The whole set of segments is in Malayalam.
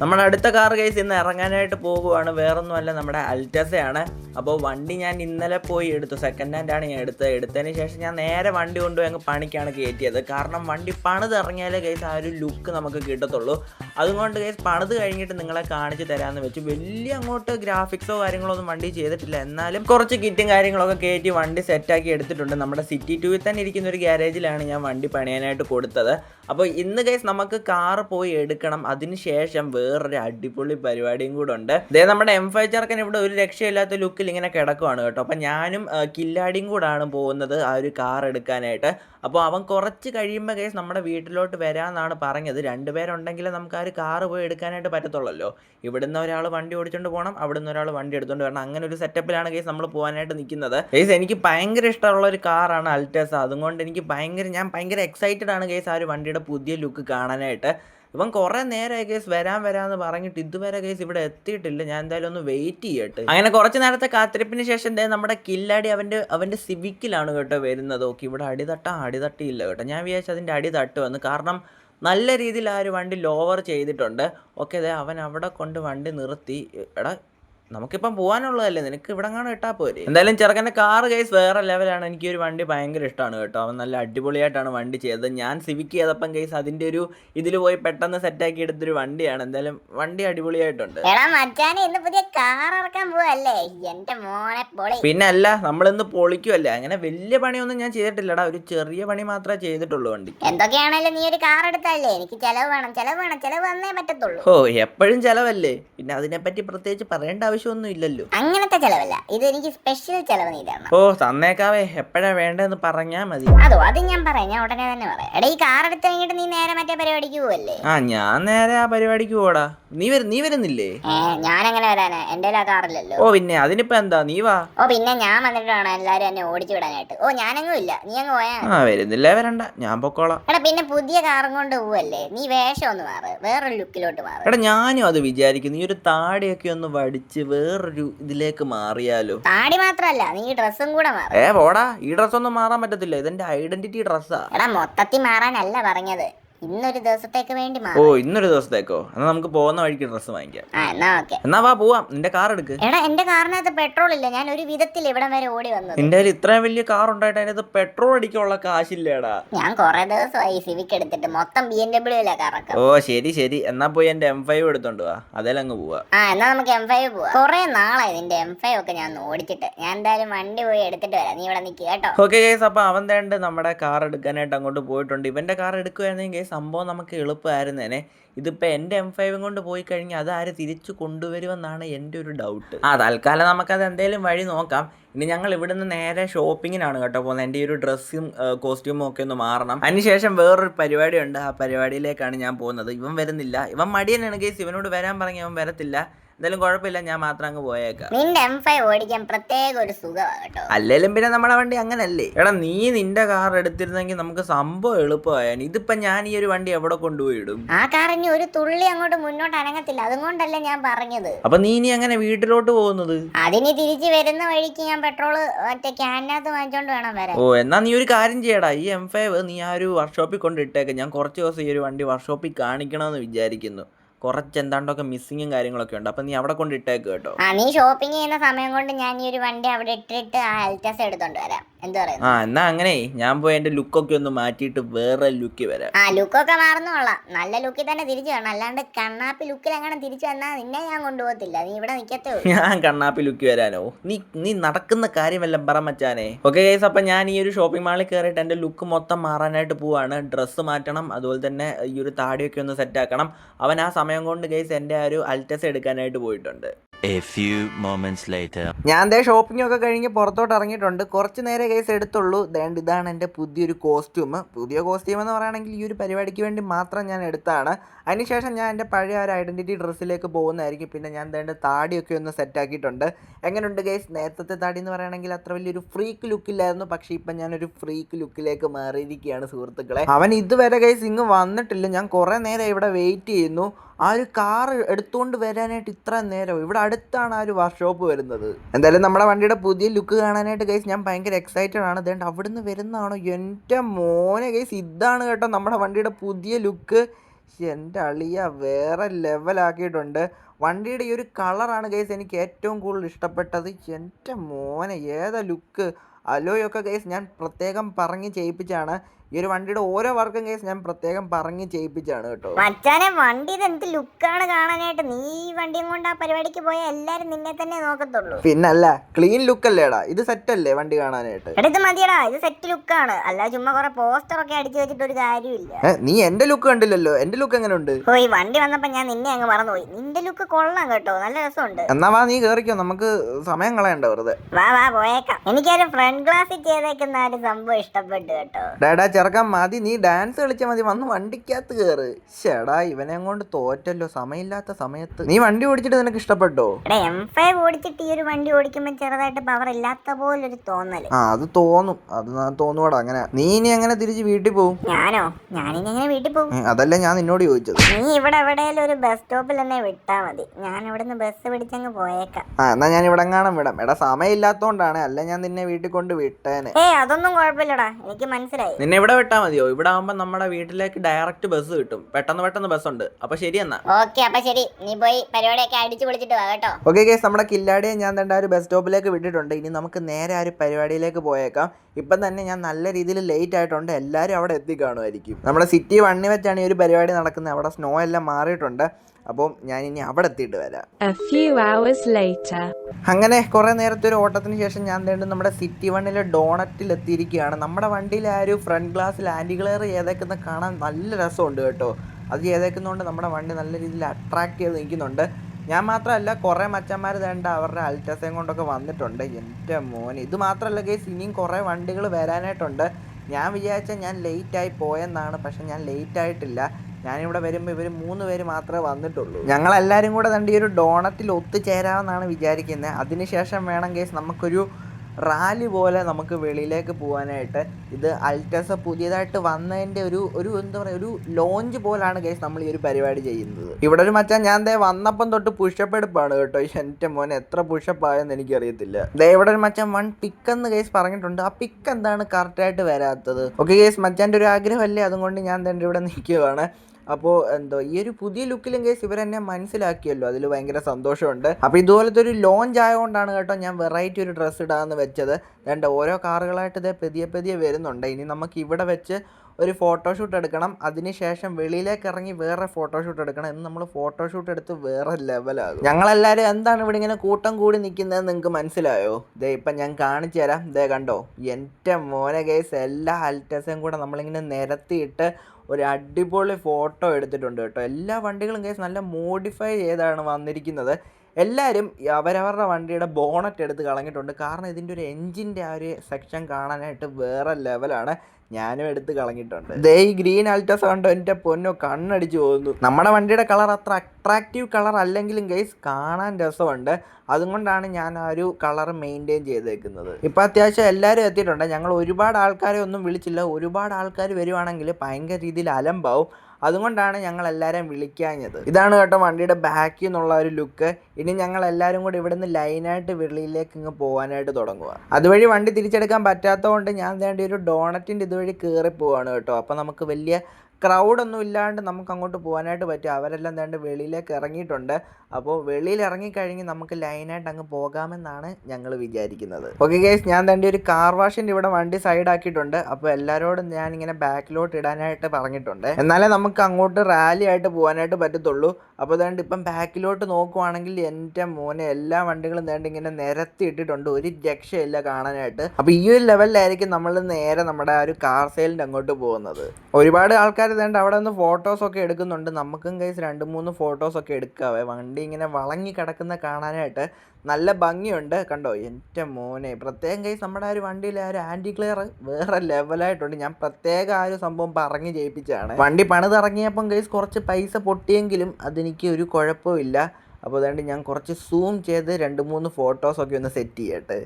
നമ്മുടെ അടുത്ത കാർ കേസ് ഇന്ന് ഇറങ്ങാനായിട്ട് പോകുവാണ്. വേറൊന്നുമല്ല നമ്മുടെ അൽറ്റസയാണ്. അപ്പോൾ വണ്ടി ഞാൻ ഇന്നലെ പോയി എടുത്തു. സെക്കൻഡ് ഹാൻഡ് ആണ് ഞാൻ എടുത്തത്. എടുത്തതിന് ശേഷം ഞാൻ നേരെ വണ്ടി കൊണ്ടുപോയി അങ്ങ് പണിക്കാണ് കയറ്റിയത്. കാരണം വണ്ടി പണിത് ഇറങ്ങിയാലേ കേസ് ആ ഒരു ലുക്ക് നമുക്ക് കിട്ടത്തുള്ളൂ. അതുകൊണ്ട് കേസ് പണിത് കഴിഞ്ഞിട്ട് നിങ്ങളെ കാണിച്ച് തരാമെന്ന് വെച്ചു. വലിയ അങ്ങോട്ട് ഗ്രാഫിക്സോ കാര്യങ്ങളോ ഒന്നും വണ്ടി ചെയ്തിട്ടില്ല. എന്നാലും കുറച്ച് കിറ്റും കാര്യങ്ങളൊക്കെ കയറ്റി വണ്ടി സെറ്റാക്കി എടുത്തിട്ടുണ്ട്. നമ്മുടെ സിറ്റി ടൂവിൽ തന്നെ ഇരിക്കുന്ന ഒരു ഗ്യാരേജിലാണ് ഞാൻ വണ്ടി പണിയാനായിട്ട് കൊടുത്തത്. അപ്പോൾ ഇന്ന് കേസ് നമുക്ക് കാർ പോയി എടുക്കണം. അതിനുശേഷം വേറൊരു അടിപൊളി പരിപാടിയും കൂടെ ഉണ്ട്. അതായത് നമ്മുടെ എം ഫൈവ് ചെറുക്കൻ ഇവിടെ ഒരു രക്ഷയില്ലാത്ത ലുക്കിൽ ഇങ്ങനെ കിടക്കുവാണ് കേട്ടോ. അപ്പം ഞാനും കില്ലാടിയും കൂടാണ് പോകുന്നത് ആ ഒരു കാർ എടുക്കാനായിട്ട്. അപ്പോൾ അവൻ കുറച്ച് കഴിയുമ്പോൾ കേസ് നമ്മുടെ വീട്ടിലോട്ട് വരാമെന്നാണ് പറഞ്ഞത്. രണ്ടുപേരുണ്ടെങ്കിൽ നമുക്ക് ആ ഒരു കാർ പോയി എടുക്കാനായിട്ട് പറ്റത്തുള്ളല്ലോ. ഇവിടുന്ന് ഒരാൾ വണ്ടി ഓടിച്ചുകൊണ്ട് പോകണം അവിടുന്ന് ഒരാൾ വണ്ടി എടുത്തുകൊണ്ട് വരണം. അങ്ങനെ ഒരു സെറ്റപ്പിലാണ് കേസ് നമ്മൾ പോകാനായിട്ട് നിൽക്കുന്നത് കേസ് എനിക്ക് ഭയങ്കര ഇഷ്ടമുള്ള ഒരു കാറാണ് അൾട്ടേസ അതുകൊണ്ട് എനിക്ക് ഭയങ്കര ഞാൻ ഭയങ്കര എക്സൈറ്റഡ് ആണ് കേസ് ആ ഒരു വണ്ടിയുടെ പുതിയ ലുക്ക് കാണാനായിട്ട്. ഇപ്പം കുറേ നേരമായി കേസ് വരാൻ വരാമെന്ന് പറഞ്ഞിട്ട് ഇതുവരെ കേസ് ഇവിടെ എത്തിയിട്ടില്ല. ഞാൻ എന്തായാലും ഒന്ന് വെയിറ്റ് ചെയ്യട്ടെ. അങ്ങനെ കുറച്ച് നേരത്തെ കാത്തിരിപ്പിന് ശേഷം ദേ നമ്മുടെ കില്ലാടി അവന്റെ അവന്റെ സിവിക്കിലാണ് കേട്ടോ വരുന്നത്. ഓക്കെ ഇവിടെ അടി തട്ടാ അടി തട്ടിയില്ല കേട്ടോ. ഞാൻ വിചാരിച്ചു അതിന്റെ അടി തട്ടുവെന്ന് കാരണം നല്ല രീതിയിൽ ആ ഒരു വണ്ടി ലോവർ ചെയ്തിട്ടുണ്ട്. ഓക്കെ അതെ അവൻ അവിടെ കൊണ്ട് വണ്ടി നിർത്തി. എടാ നമുക്കിപ്പം പോകാനുള്ളതല്ലേ നിനക്ക് ഇവിടെ കാണാൻ ഇട്ടാ പോരെ. എന്തായാലും ചെറുക്കന്റെ കാർ കേസ് വേറെ ലെവലാണ് എനിക്ക് ഒരു വണ്ടി ഭയങ്കര ഇഷ്ടമാണ് കേട്ടോ. അവൻ നല്ല അടിപൊളിയായിട്ടാണ് വണ്ടി ചെയ്തത്. ഞാൻ സിവിക്ക് ചെയ്തപ്പം കേസ് അതിന്റെ ഒരു ഇതിൽ പോയി പെട്ടെന്ന് സെറ്റാക്കി എടുത്തൊരു വണ്ടിയാണ്. എന്തായാലും വണ്ടി അടിപൊളിയായിട്ടുണ്ട്. എടാ മച്ചാനെ ഇന്ന് പുതിയ കാർ ഇറക്കാൻ പോവല്ലേ? എന്റെ മോനെ പൊളി. പിന്നെ അല്ല നമ്മളിന്ന് പൊളിക്കുമല്ലേ അങ്ങനെ വലിയ പണിയൊന്നും ഞാൻ ചെയ്തിട്ടില്ലടാ. ഒരു ചെറിയ പണി മാത്രമേ ചെയ്തിട്ടുള്ളൂ വണ്ടി എന്തൊക്കെയാണെങ്കിലും നീ ഒരു കാർ എടുത്തല്ലേ എനിക്ക് ചെലവ് വേണം ചെലവ് വേണം ചെലവ് വന്നേ പറ്റത്തുള്ളൂ. ഓ എപ്പോഴും ചെലവല്ലേ? പിന്നെ അതിനെപ്പറ്റി പ്രത്യേകിച്ച് പറയേണ്ട ആവശ്യമൊന്നും ഇല്ലല്ലോ അങ്ങനത്തെ ചെലവല്ല. ഇത് എനിക്ക് സ്പെഷ്യൽ ചെലവ് നീ തരണം ഓ തന്നേക്കാവേ. എപ്പോഴാ വേണ്ടതെന്ന് പറഞ്ഞാ മതി. അതോ അത് ഞാൻ പറയാം. ഞാൻ ഉടനെ തന്നെ പറയാം. എടാ ഈ കാർ എടുത്ത് കഴിഞ്ഞിട്ട് നീ നേരെ മറ്റേ പരിപാടിക്ക് പോവല്ലേ? ആ ഞാൻ നേരെ ആ പരിപാടിക്ക് പോടാ നീ വരും നീ വരുന്നില്ലേ? ഞാൻ എങ്ങനെ വരാനാ. എന്റെ ആ കാറില്ലല്ലോ ഓ പിന്നെ അതിനിപ്പോ എന്താ? നീ വാ. ഓ പിന്നെ ഞാൻ വന്നിട്ടാണ് എല്ലാരും എന്നെ ഓടിച്ചു വിടാനായിട്ട്. ഓ ഞാനെങ്ങും ഇല്ല. നീ അങ്ങ് പോയാ. ആ വരുന്നില്ലേ? വരണ്ട. ഞാൻ പൊക്കോളാം. എടാ പിന്നെ പുതിയ കാറും കൊണ്ട് പോവല്ലേ? നീ വേഷം ഒന്ന് മാറ്. വേറൊരു ലുക്കിലോട്ട് മാറ്. എടാ ഞാനും അത് വിചാരിക്കും നീ ഒരു താടിയൊക്കെ ഒന്ന് വടിച്ച് വേറൊരു ഇതിലേക്ക് മാറിയാലോ? താടി മാത്രല്ല നീ ഡ്രസ്സും കൂടെ മാറ്. ഏ പോടാ. ഈ ഡ്രസ്സൊന്നും മാറാൻ പറ്റത്തില്ല. ഇതെന്റെ ഐഡന്റിറ്റി ഡ്രസ്സാ. എടാ മൊത്തത്തിൽ മാറാനല്ല പറഞ്ഞത്. ഇന്നൊരു ദിവസത്തേക്ക് വേണ്ടി ഓ ഇന്നൊരു ദിവസത്തേക്കോ? എന്നാ നമുക്ക് പോകുന്ന വഴിക്ക് ഡ്രസ് വാങ്ങിക്കാം. എന്നാ വാ പോവാം. നിന്റെ കാർ എടുക്ക്. എടാ എന്റെ കാറിനകത്ത് പെട്രോൾ ഇല്ല. ഞാൻ ഒരു വിധത്തിൽ ഇവിടം വരെ ഓടി വന്നു നിന്റെ കയ്യിൽ ഇത്രയും വലിയ കാർ ഉണ്ടായിട്ട് അതിനകത്ത് പെട്രോൾ അടിക്കാനുള്ള കാശില്ലേടാ. ഞാൻ കുറെ ദിവസമായി സിവിക് എടുത്തിട്ട് മൊത്തം ബി എം ഡബ്ല്യൂ അല്ല കറക്കം ഓ ശരി ശരി. എന്നാ പോയി എന്റെ എം ഫൈവ് എടുത്തോണ്ട് വാ. അതേലങ്ങ് പോവാ. ആ എന്നാ നമുക്ക് എം ഫൈവ് പോവാ. കുറെ നാളായി നിന്റെ എം ഫൈവ് ഒക്കെ ഞാൻ ഓടിച്ചിട്ട്. ഞാൻ എന്തായാലും വണ്ടി പോയി എടുത്തിട്ട് വരാം. നീ ഇവിടെ നിൽക്കുക കേട്ടോ. ഓക്കെ കേസ് അപ്പൊ അവൻ തേണ്ട നമ്മുടെ കാർ എടുക്കാനായിട്ട് അങ്ങോട്ട് പോയിട്ടുണ്ട്. ഇവന്റെ കാർ എടുക്കുമായിരുന്നെങ്കിൽ സംഭവം നമുക്ക് എളുപ്പമായിരുന്നേനെ. ഇതിപ്പോൾ എന്റെ എം ഫൈവും കൊണ്ട് പോയി കഴിഞ്ഞാൽ അത് ആര് തിരിച്ചു കൊണ്ടുവരുമെന്നാണ് എന്റെ ഒരു ഡൗട്ട് ആ തൽക്കാലം നമുക്കത് എന്തെങ്കിലും വഴി നോക്കാം. ഇനി ഞങ്ങൾ ഇവിടുന്ന് നേരെ ഷോപ്പിങ്ങിനാണ് കേട്ടോ പോകുന്നത്. എന്റെ ഈ ഒരു ഡ്രസ്സും കോസ്റ്റ്യൂമും ഒക്കെ ഒന്ന് മാറണം. അതിനുശേഷം വേറൊരു പരിപാടിയുണ്ട്. ആ പരിപാടിയിലേക്കാണ് ഞാൻ പോകുന്നത്. ഇവൻ വരുന്നില്ല. ഇവൻ മടിയനാണ് കേസ് ഇവനോട് വരാൻ പറഞ്ഞ അവൻ വരത്തില്ല. എന്തായാലും കുഴപ്പമില്ല ഞാൻ മാത്രം അങ്ങ് പോയേക്കാം. നിന്റെ എം ഫൈവ് ഓടിക്കാൻ പ്രത്യേക ഒരു അല്ലേലും പിന്നെ നമ്മുടെ വണ്ടി അങ്ങനല്ലേ? എടാ നീ നിന്റെ കാർ എടുത്തിരുന്നെങ്കിൽ നമുക്ക് സംഭവം എളുപ്പമായാണ് ഇതിപ്പോ ഞാൻ ഈ ഒരു വണ്ടി എവിടെ കൊണ്ടുപോയി ഇടും ആ കാർ ഇനി ഒരു തുള്ളി അങ്ങോട്ട് മുന്നോട്ട് അനങ്ങത്തില്ല. അതുകൊണ്ടല്ലേ ഞാൻ പറഞ്ഞത്. അപ്പൊ നീ ഇനി അങ്ങനെ വീട്ടിലോട്ട് പോകുന്നത്? അതിനി തിരിച്ചു വരുന്ന വഴിക്ക് ഞാൻ പെട്രോൾ മറ്റേ ക്യാനകത്ത് വാങ്ങിച്ചോണ്ട് വേണം വരാൻ. ഓ എന്നാ നീ ഒരു കാര്യം ചെയ്യടാ. ഈ എം ഫൈവ് നീ ആ ഒരു വർക്ക്ഷോപ്പിൽ കൊണ്ടിട്ടേക്ക്. ഞാൻ കുറച്ച് ദിവസം ഈ ഒരു വണ്ടി വർക്ക്ഷോപ്പിൽ കാണിക്കണമെന്ന് വിചാരിക്കുന്നു. കുറച്ച് എന്താണ്ടൊക്കെ മിസ്സിങ്ങും കാര്യങ്ങളൊക്കെ ഉണ്ട്. അപ്പൊ നീ അവിടെ കൊണ്ട് ഇട്ടേക്ക് കേട്ടോ. ആ നീ ഷോപ്പിംഗ് ചെയ്യുന്ന സമയം കൊണ്ട് ഞാൻ ഈ ഒരു വണ്ടി അവിടെ ഇട്ടിട്ട് ആ അൽറ്റസ് എടുത്തോണ്ട് വരാം. ആ എന്നാ അങ്ങനെ ഞാൻ പോയി എന്റെ ലുക്കൊക്കെ ഒന്ന് മാറ്റിയിട്ട് വേറെ ലുക്ക് വരാം. ആ ലുക്കൊക്കെ മാറുന്നോളാം നല്ല ലുക്കിൽ തന്നെ തിരിച്ചു വരണം. അല്ലാണ്ട് കണ്ണാപ്പി ലുക്കിൽ അങ്ങനെ തിരിച്ചു വന്നാ നിന്നെ ഞാൻ കൊണ്ടുപോകത്തില്ല. നീ ഇവിടെ നിൽക്കത്തേ ഞാൻ കണ്ണാപ്പി ലുക്ക് വരാനോ? നീ നീ നടക്കുന്ന കാര്യമെല്ലാം പറ മച്ചാനെ. ഓക്കെ ഗൈസ് അപ്പൊ ഞാൻ ഈ ഒരു ഷോപ്പിംഗ് മാളിൽ കയറിയിട്ട് എന്റെ ലുക്ക് മൊത്തം മാറാനായിട്ട് പോവാണ്. ഡ്രസ്സ് മാറ്റണം അതുപോലെ തന്നെ ഈ ഒരു താടിയൊക്കെ ഒന്ന് സെറ്റ് ആക്കണം. അവൻ ആ സമയം കൊണ്ട് ഗൈസ് എന്റെ ആ ഒരു അൽറ്റസ് എടുക്കാനായിട്ട് പോയിട്ടുണ്ട്. ഞാൻ ദേ ഷോപ്പിംഗ് ഒക്കെ കഴിഞ്ഞ് പുറത്തോട്ട് ഇറങ്ങിയിട്ടുണ്ട്. കുറച്ച് നേരെ കേസ് എടുത്തുള്ളൂ. ദേണ്ട് ഇതാണ് എന്റെ പുതിയൊരു കോസ്റ്റ്യൂം പുതിയ കോസ്റ്റ്യൂം എന്ന് പറയുകയാണെങ്കിൽ ഈ ഒരു പരിപാടിക്ക് വേണ്ടി മാത്രം ഞാൻ എടുത്താണ്. അതിനുശേഷം ഞാൻ എന്റെ പഴയ ഒരു ഐഡന്റിറ്റി ഡ്രസ്സിലേക്ക് പോകുന്നതായിരിക്കും. പിന്നെ ഞാൻ ദേണ്ട താടിയൊക്കെ ഒന്ന് സെറ്റാക്കിയിട്ടുണ്ട് എങ്ങനെയുണ്ട് കേസ് നേരത്തെ താടി എന്ന് പറയുകയാണെങ്കിൽ അത്ര വലിയൊരു ഫ്രീക്ക് ലുക്കില്ലായിരുന്നു പക്ഷേ ഇപ്പം ഞാനൊരു ഫ്രീക്ക് ലുക്കിലേക്ക് മാറിയിരിക്കുകയാണ് സുഹൃത്തുക്കളെ. അവൻ ഇതുവരെ കേസ് ഇങ്ങ് വന്നിട്ടില്ല. ഞാൻ കുറേ നേരം ഇവിടെ വെയിറ്റ് ചെയ്യുന്നു. ആ ഒരു കാർ എടുത്തുകൊണ്ട് വരാനായിട്ട് ഇത്ര നേരം. ഇവിടെ അടുത്താണ് ആ ഒരു വർക്ക്ഷോപ്പ് വരുന്നത്. എന്തായാലും നമ്മുടെ വണ്ടിയുടെ പുതിയ ലുക്ക് കാണാനായിട്ട് ഗൈസ് ഞാൻ ഭയങ്കര എക്സൈറ്റഡ് ആണ്. അതുകൊണ്ട് അവിടുന്ന് വരുന്നതാണോ? എന്റെ മോനെ ഗൈസ് ഇതാണ് കേട്ടോ നമ്മുടെ വണ്ടിയുടെ പുതിയ ലുക്ക് എന്റെ അളിയ വേറെ ലെവലാക്കിയിട്ടുണ്ട് വണ്ടിയുടെ ഈ ഒരു കളറാണ് ഗൈസ് എനിക്ക് ഏറ്റവും കൂടുതൽ ഇഷ്ടപ്പെട്ടത്. എന്റെ മോനെ ഏതാ ലുക്ക് അലോയൊക്കെ ഗൈസ് ഞാൻ പ്രത്യേകം പറഞ്ഞ് ചെയ്യിപ്പിച്ചാണ്. ഈ ഒരു വണ്ടിയുടെ ഓരോ വർക്കും കേസ് ഞാൻ പ്രത്യേകം പറഞ്ഞ് ചെയ്യിപ്പിച്ചാണ് കേട്ടോ. മച്ചാനെ വണ്ടി ഇത് എന്ത് ലുക്കാണ് കാണാനായിട്ട്? നീ ഈ വണ്ടിയും കൊണ്ട് ആ പരിപാടിക്ക് പോയ എല്ലാരും നിന്നെ തന്നെ നോക്കത്തുള്ളൂ. പിന്നല്ല ക്ലീൻ ലുക്ക് അല്ലേടാ ഇത് സെറ്റ് അല്ലേ വണ്ടി കാണാനായിട്ട്? എടാ ഇത് മതിയടാ ഇത് സെറ്റ് ലുക്കാണ് അല്ല ചുമ്മാ കുറെ പോസ്റ്റർ ഒക്കെ അടിച്ചു വെച്ചിട്ട് ഒരു കാര്യമില്ല. ഏ, നീ എന്റെ ലുക്ക് കണ്ടില്ലല്ലോ? എന്റെ ലുക്ക് എങ്ങനെ ഉണ്ട് ഓ ഈ വണ്ടി വന്നപ്പോ ഞാൻ നിന്നെ അങ്ങ് മറന്നുപോയി. നിന്റെ ലുക്ക് കൊള്ളാം കേട്ടോ നല്ല രസമുണ്ട്. എന്നാ വാ നീ കേറിക്കോ നമുക്ക് സമയം കളയണ്ട വെറുതെ. വാ വാ പോയേക്കാം. എനിക്കൊരു ഫ്രണ്ട് ഗ്ലാസ്സിൽ ചെയ്തേക്കുന്ന ആ ഒരു സംഭവം ഇഷ്ടപ്പെട്ടു കേട്ടോ. ഡാഡാ ചെറുക്കാൻ മതി. നീ ഡാൻസ് കളിച്ചാൽ മതി. വന്ന് വണ്ടിക്കകത്ത് കയറ് ചേടാ ഇവനെ കൊണ്ട് തോറ്റല്ലോ. സമയമില്ലാത്ത സമയത്ത്. നീ വണ്ടി ഓടിച്ചിട്ട് നിനക്ക് ഇഷ്ടപ്പെട്ടോ? എം ഫൈവ് ഓടിച്ചിട്ട് ഈ ഒരു വണ്ടി ഓടിക്കുമ്പോൾ ചെറുതായിട്ട് പവർ ഇല്ലാത്ത പോലെ ഒരു തോന്നൽ. ആ അത് തോന്നും. അത് ഞാൻ തോന്നുവാടാ അങ്ങനെ. നീ ഇനി എങ്ങനെ തിരിച്ച് വീട്ടിൽ പോകും ഞാനോ? ഞാനിനി എങ്ങനെ വീട്ടിൽ പോകും അതല്ല ഞാൻ നിന്നോട് ചോദിച്ചത്. നീ ഇവിടെ എവിടെയെങ്കിലും ഒരു ബസ് സ്റ്റോപ്പിൽ തന്നെ വിട്ടാ മതി. ഞാൻ ഇവിടുന്ന് ബസ് പിടിച്ചങ്ങ് പോയേക്കാം. ആ എന്നാ ഞാൻ ഇവിടെ കാണാൻ വിടാം. എടാ സമയം ഇല്ലാത്തോണ്ടാണ് അല്ല ഞാൻ നിന്നെ വീട്ടിൽ കൊണ്ട് വിട്ടേനെ. ഏ അതൊന്നും കുഴപ്പമില്ലടാ. എനിക്ക് മനസ്സിലായി. നിന്നെ ഇവിടെ വിട്ടാ മതിയോ? ഇവിടെ ആവുമ്പോ നമ്മുടെ വീട്ടിലേക്ക് ഡയറക്റ്റ് ബസ് കിട്ടും. പെട്ടെന്ന് പെട്ടെന്ന് ബസ് ഉണ്ട് അപ്പൊ ശരി എന്നാ. ഓക്കെ അപ്പൊ ശരി. നീ പോയി പരിപാടിയൊക്കെ അടിച്ചു പൊളിച്ചിട്ട് വാ കേട്ടോ. ഓക്കെ കേസ് നമ്മുടെ കില്ലാടിയെ ഞാൻ തന്നെ ആ ഒരു ബസ് സ്റ്റോപ്പിലേക്ക് വിട്ടിട്ടുണ്ട്. ഇനി നമുക്ക് നേരെ ആ ഒരു പരിപാടിയിലേക്ക് പോയേക്കാം. ഇപ്പം തന്നെ ഞാൻ നല്ല രീതിയിൽ ലേറ്റ് ആയിട്ടുണ്ട്. എല്ലാവരും അവിടെ എത്തി കാണുമായിരിക്കും. നമ്മുടെ സിറ്റി വണ്ണി വെച്ചാണ് ഈ ഒരു പരിപാടി നടക്കുന്നത്. അവിടെ സ്നോ എല്ലാം മാറിയിട്ടുണ്ട്. അപ്പം ഞാൻ ഇനി അവിടെ എത്തിയിട്ട് വരാം. അങ്ങനെ കുറെ നേരത്തെ ഒരു ഓട്ടത്തിന് ശേഷം ഞാൻ വീണ്ടും നമ്മുടെ സിറ്റി വണ്ണിലെ ഡോണറ്റിൽ എത്തിയിരിക്കുകയാണ്. നമ്മുടെ വണ്ടിയിൽ ആ ഒരു ഫ്രണ്ട് ഗ്ലാസ്സിൽ ആന്റിക്ലെയർ ചെയ്തേക്കുന്ന കാണാൻ നല്ല രസമുണ്ട് കേട്ടോ. അത് ചെയ്തേക്കുന്നതുകൊണ്ട് നമ്മുടെ വണ്ടി നല്ല രീതിയിൽ അട്രാക്ട് ചെയ്ത് നിൽക്കുന്നുണ്ട്. ഞാൻ മാത്രമല്ല കുറേ മച്ചന്മാർ തേണ്ട അവരുടെ അൽറ്റസയും കൊണ്ടൊക്കെ വന്നിട്ടുണ്ട്. എന്റെ മോൻ ഇത് മാത്രമല്ല കേസ് ഇനിയും കുറേ വണ്ടികൾ വരാനായിട്ടുണ്ട്. ഞാൻ വിചാരിച്ച ഞാൻ ലേറ്റായി പോയെന്നാണ് പക്ഷെ ഞാൻ ലേറ്റ് ആയിട്ടില്ല. ഞാനിവിടെ വരുമ്പോൾ ഇവർ മൂന്ന് പേര് മാത്രമേ വന്നിട്ടുള്ളൂ. ഞങ്ങളെല്ലാവരും കൂടെ തണ്ടി ഒരു ഡോണത്തിൽ ഒത്തുചേരാമെന്നാണ് വിചാരിക്കുന്നത് അതിനുശേഷം വേണം കേസ് നമുക്കൊരു റാലി പോലെ നമുക്ക് വെളിയിലേക്ക് പോകാനായിട്ട് ഇത് അൾട്ടസ് പുതിയതായിട്ട് വന്നതിന്റെ ഒരു ഒരു എന്താ പറയുക ഒരു ലോഞ്ച് പോലാണ് കേസ് നമ്മൾ ഈ ഒരു പരിപാടി ചെയ്യുന്നത്. ഇവിടെ ഒരു മച്ചാൻ ഞാൻ ദേ വന്നപ്പം തൊട്ട് പുഷപ്പ് എടുപ്പാണ് കേട്ടോ. എന്റെ മോൻ എത്ര പുഷപ്പ് ആയെന്ന് എനിക്കറിയത്തില്ല. ദേ ഇവിടെ ഒരു മച്ചാൻ വൺ പിക്ക് എന്ന് കേസ് പറഞ്ഞിട്ടുണ്ട്. ആ പിക്ക് എന്താണ് കറക്റ്റായിട്ട് വരാത്തത്? ഓക്കെ കേസ് മച്ചാന്റെ ഒരു ആഗ്രഹമല്ലേ? അതുകൊണ്ട് ഞാൻ തന്നെ ഇവിടെ നിൽക്കുകയാണ് അപ്പോൾ എന്തോ ഈ ഒരു പുതിയ ലുക്കിലും കേസ് ഇവരെന്നെ മനസ്സിലാക്കിയല്ലോ. അതിൽ ഭയങ്കര സന്തോഷമുണ്ട്. അപ്പോൾ ഇതുപോലത്തെ ഒരു ലോഞ്ച് ആയതുകൊണ്ടാണ് കേട്ടോ ഞാൻ വെറൈറ്റി ഒരു ഡ്രസ്സ് ഇടാമെന്ന് വെച്ചത്. രണ്ട് ഓരോ കാറുകളായിട്ട് ഇതേ പതിയെ പതിയെ വരുന്നുണ്ട്. ഇനി നമുക്ക് ഇവിടെ വെച്ച് ഒരു ഫോട്ടോഷൂട്ട് എടുക്കണം. അതിനുശേഷം വെളിയിലേക്ക് ഇറങ്ങി വേറെ ഫോട്ടോഷൂട്ട് എടുക്കണം. എന്ന് നമ്മൾ ഫോട്ടോഷൂട്ട് എടുത്ത് വേറെ ലെവലാകും ഞങ്ങളെല്ലാവരും എന്താണ് ഇവിടെ ഇങ്ങനെ കൂട്ടം കൂടി നിൽക്കുന്നത് നിങ്ങൾക്ക് മനസ്സിലായോ? ദേ ഇപ്പം ഞാൻ കാണിച്ചു തരാം. ദേ കണ്ടോ? എന്റെ മോനെ കേസ് എല്ലാ അൽറ്റസും കൂടെ നമ്മളിങ്ങനെ നിരത്തിയിട്ട് ഒരു അടിപൊളി ഫോട്ടോ എടുത്തിട്ടുണ്ട് കേട്ടോ. എല്ലാ വണ്ടികളും കേസ് നല്ല മോഡിഫൈ ചെയ്താണ് വന്നിരിക്കുന്നത്. എല്ലാവരും അവരവരുടെ വണ്ടിയുടെ ബോണറ്റ് എടുത്ത് കളഞ്ഞിട്ടുണ്ട്. കാരണം ഇതിന്റെ ഒരു എൻജിന്റെ ആ ഒരു സെക്ഷൻ കാണാനായിട്ട് വേറെ ലെവലാണ്. ഞാനും എടുത്ത് കളഞ്ഞിട്ടുണ്ട്. ദേ ഈ ഗ്രീൻ ആൽറ്റസ് കണ്ടോ എന്റെ പൊന്നോ കണ്ണടിച്ച് പോകുന്നു. നമ്മുടെ വണ്ടിയുടെ കളർ അത്ര അട്രാക്റ്റീവ് കളർ അല്ലെങ്കിലും ഗൈസ് കാണാൻ രസമുണ്ട്. അതുകൊണ്ടാണ് ഞാൻ ആ ഒരു കളർ മെയിന്റെയിൻ ചെയ്തേക്കുന്നത്. ഇപ്പം അത്യാവശ്യം എല്ലാവരും എത്തിയിട്ടുണ്ട്. ഞങ്ങൾ ഒരുപാട് ആൾക്കാരെ ഒന്നും വിളിച്ചില്ല. ഒരുപാട് ആൾക്കാർ വരുവാണെങ്കിൽ ഭയങ്കര രീതിയിൽ അലമ്പാവും. അതുകൊണ്ടാണ് ഞങ്ങൾ എല്ലാവരെയും വിളിക്കാഞ്ഞത്. ഇതാണ് കേട്ടോ വണ്ടിയുടെ ബാക്കിൽ നിന്നുള്ള ഒരു ലുക്ക് ഇനി ഞങ്ങൾ എല്ലാവരും കൂടി ഇവിടുന്ന് ലൈനായിട്ട് വെളിയിലേക്ക് ഇങ്ങ് പോകാനായിട്ട് തുടങ്ങുക അതുവഴി വണ്ടി തിരിച്ചെടുക്കാൻ പറ്റാത്തതുകൊണ്ട് ഞാൻ വേണ്ടി ഒരു ഡോണറ്റിന്റെ ഇതുവഴി കയറി പോവാണ് കേട്ടോ. അപ്പോൾ നമുക്ക് വലിയ ക്രൗഡൊന്നും ഇല്ലാണ്ട് നമുക്ക് അങ്ങോട്ട് പോകാനായിട്ട് പറ്റും. അവരെല്ലാം തേണ്ട വെളിയിലേക്ക് ഇറങ്ങിയിട്ടുണ്ട്. അപ്പോൾ വെളിയിൽ ഇറങ്ങിക്കഴിഞ്ഞ് നമുക്ക് ലൈനായിട്ട് അങ്ങ് പോകാമെന്നാണ് ഞങ്ങൾ വിചാരിക്കുന്നത്. ഓക്കെ ഗേസ് ഞാൻ തന്നെ ഒരു കാർ വാഷിന്റെ ഇവിടെ വണ്ടി സൈഡ് ആക്കിയിട്ടുണ്ട്. അപ്പോൾ എല്ലാവരോടും ഞാൻ ഇങ്ങനെ ബാക്കിലോട്ട് ഇടാനായിട്ട് പറഞ്ഞിട്ടുണ്ട്. എന്നാലേ നമുക്ക് അങ്ങോട്ട് റാലി ആയിട്ട് പോകാനായിട്ട് പറ്റത്തുള്ളൂ. അപ്പോൾ അതുകൊണ്ട് ഇപ്പം ബാക്കിലോട്ട് നോക്കുവാണെങ്കിൽ എന്റെ മോനെ എല്ലാ വണ്ടികളും വേണ്ട ഇങ്ങനെ നിരത്തി ഇട്ടിട്ടുണ്ട്. ഒരു രക്ഷയില്ല കാണാനായിട്ട്. അപ്പോൾ ഈ ഒരു ലെവലിലായിരിക്കും നമ്മൾ നേരെ നമ്മുടെ ആ ഒരു കാർ സെയിലിന്റെ അങ്ങോട്ട് പോകുന്നത്. ഒരുപാട് ആൾക്കാർ വേണ്ട അവിടെ നിന്ന് ഫോട്ടോസൊക്കെ എടുക്കുന്നുണ്ട്. നമുക്കും കൈസ് രണ്ട് മൂന്ന് ഫോട്ടോസൊക്കെ എടുക്കാവേ. വണ്ടി ഇങ്ങനെ വളങ്ങി കിടക്കുന്ന കാണാനായിട്ട് നല്ല ഭംഗിയുണ്ട്. കണ്ടോ? എന്റെ മോനെ. പ്രത്യേകം കൈസ് നമ്മുടെ ആ ഒരു വണ്ടിയിലെ ആ ഒരു ആന്റി ക്ലിയർ വേറെ ലെവലായിട്ടുണ്ട് ഞാൻ പ്രത്യേക ആ ഒരു സംഭവം പറഞ്ഞ് ജയിപ്പിച്ചാണ് വണ്ടി പണിതിറങ്ങിയപ്പം കൈസ് കുറച്ച് പൈസ പൊട്ടിയെങ്കിലും അതെനിക്ക് ഒരു കുഴപ്പമില്ല. അപ്പോൾ അതുകൊണ്ട് ഞാൻ കുറച്ച് സൂം ചെയ്ത് രണ്ട് മൂന്ന് ഫോട്ടോസൊക്കെ ഒന്ന് സെറ്റ് ചെയ്യട്ടെ.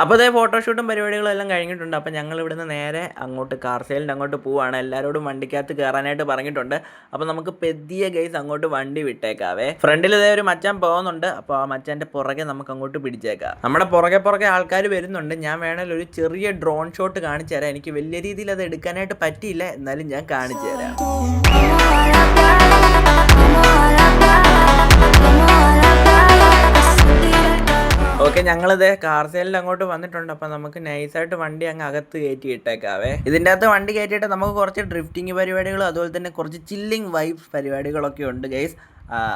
അപ്പോൾ അതേ ഫോട്ടോഷൂട്ടും പരിപാടികളും എല്ലാം കഴിഞ്ഞിട്ടുണ്ട്. അപ്പോൾ ഞങ്ങൾ ഇവിടുന്ന് നേരെ അങ്ങോട്ട് കാർ സെയിലിന്റെ അങ്ങോട്ട് പോവാണ്. എല്ലാവരോടും വണ്ടിക്കകത്ത് കയറാനായിട്ട് പറഞ്ഞിട്ടുണ്ട്. അപ്പോൾ നമുക്ക് പെതിയ ഗൈസ് അങ്ങോട്ട് വണ്ടി വിട്ടേക്കാവേ. ഫ്രണ്ടിൽ ഇതേ ഒരു മച്ചാൻ പോകുന്നുണ്ട്. അപ്പോൾ ആ മച്ചാന്റെ പുറകെ നമുക്ക് അങ്ങോട്ട് പിടിച്ചേക്കാം. നമ്മുടെ പുറകെ പുറകെ ആൾക്കാർ വരുന്നുണ്ട്. ഞാൻ വേണമെങ്കിൽ ഒരു ചെറിയ ഡ്രോൺ ഷോട്ട് കാണിച്ചു തരാം. എനിക്ക് വലിയ രീതിയിൽ അത് എടുക്കാനായിട്ട് പറ്റിയില്ല. എന്നാലും ഞാൻ കാണിച്ചു തരാം. ഓക്കെ ഞങ്ങളിത് കാർ സെയിലിൽ അങ്ങോട്ട് വന്നിട്ടുണ്ട്. അപ്പം നമുക്ക് നൈസായിട്ട് വണ്ടി അങ്ങ് അകത്ത് കയറ്റി ഇട്ടേക്കാവേ. ഇതിന്റെ അകത്ത് വണ്ടി കയറ്റിയിട്ട് നമുക്ക് കുറച്ച് ഡ്രിഫ്റ്റിംഗ് പരിപാടികളും അതുപോലെ തന്നെ കുറച്ച് ചില്ലിങ് വൈബ്സ് പരിപാടികളൊക്കെ ഉണ്ട് ഗൈസ്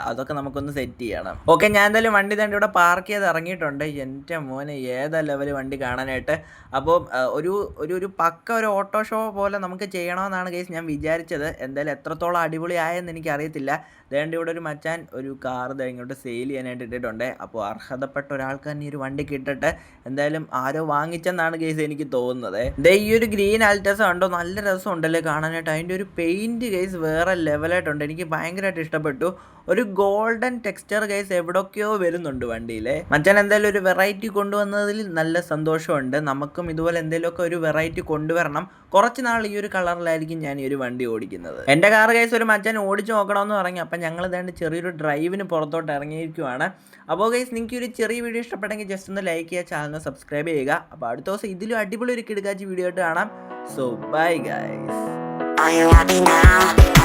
അതൊക്കെ നമുക്കൊന്ന് സെറ്റ് ചെയ്യണം. ഓക്കെ ഞാൻ എന്തായാലും വണ്ടി തന്നെ ഇവിടെ പാർക്ക് ചെയ്ത് ഇറങ്ങിയിട്ടുണ്ട്. എന്റെ മോനെ ഏതാ ലെവൽ വണ്ടി കാണാനായിട്ട്? അപ്പോൾ ഒരു ഒരു ഒരു പക്ക ഒരു ഓട്ടോ ഷോ പോലെ നമുക്ക് ചെയ്യണമെന്നാണ് കേസ് ഞാൻ വിചാരിച്ചത്. എന്തായാലും എത്രത്തോളം അടിപൊളി ആയെന്ന് എനിക്കറിയത്തില്ല. ദേണ്ട ഇവിടെ ഒരു മച്ചാൻ ഒരു കാർ ഇങ്ങോട്ട് സെയിൽ ചെയ്യാനായിട്ട് ഇട്ടിട്ടുണ്ട്. അപ്പോൾ അർഹതപ്പെട്ട ഒരാൾക്ക് തന്നെ ഈ ഒരു വണ്ടി കിട്ടട്ടെ. എന്തായാലും ആരോ വാങ്ങിച്ചെന്നാണ് കേസ് എനിക്ക് തോന്നുന്നത്. ദേ ഈ ഒരു ഗ്രീൻ ആൽറ്റസ് ഉണ്ടോ നല്ല രസമുണ്ടല്ലേ കാണാനായിട്ട്. അതിന്റെ ഒരു പെയിന്റ് കേസ് വേറെ ലെവലായിട്ടുണ്ട് എനിക്ക് ഭയങ്കരമായിട്ട് ഇഷ്ടപ്പെട്ടു. ഒരു ഗോൾഡൻ ടെക്സ്ചർ കേസ് എവിടൊക്കെയോ വരുന്നുണ്ട് വണ്ടിയിൽ മച്ചാൻ എന്തായാലും ഒരു വെറൈറ്റി കൊണ്ടുവന്നതിൽ നല്ല സന്തോഷമുണ്ട്. നമുക്കും ഇതുപോലെ എന്തെങ്കിലുമൊക്കെ ഒരു വെറൈറ്റി കൊണ്ടുവരണം. കുറച്ച് നാൾ ഈ ഒരു കളറിലായിരിക്കും ഞാൻ ഈ ഒരു വണ്ടി ഓടിക്കുന്നത്. എന്റെ കാർ കേസ് ഒരു മച്ചാൻ ഓടിച്ചു നോക്കണമെന്ന് പറഞ്ഞു. അപ്പം ഞങ്ങൾ ഇതാണ്ട് ചെറിയൊരു ഡ്രൈവിന് പുറത്തോട്ട് ഇറങ്ങിയിരിക്കുവാണ്. അപ്പോൾ ഗൈസ് നിങ്ങൾക്ക് ഒരു ചെറിയ വീഡിയോ ഇഷ്ടപ്പെട്ടെങ്കിൽ ജസ്റ്റ് ഒന്ന് ലൈക്ക് ചെയ്യുക ചാനൽ സബ്സ്ക്രൈബ് ചെയ്യുക. അപ്പോൾ അടുത്ത ദിവസം ഇതിലും അടിപൊളി ഒരു കിടക്കാച്ചി വീഡിയോ ആയിട്ട് കാണാം. So bye guys Are you happy now?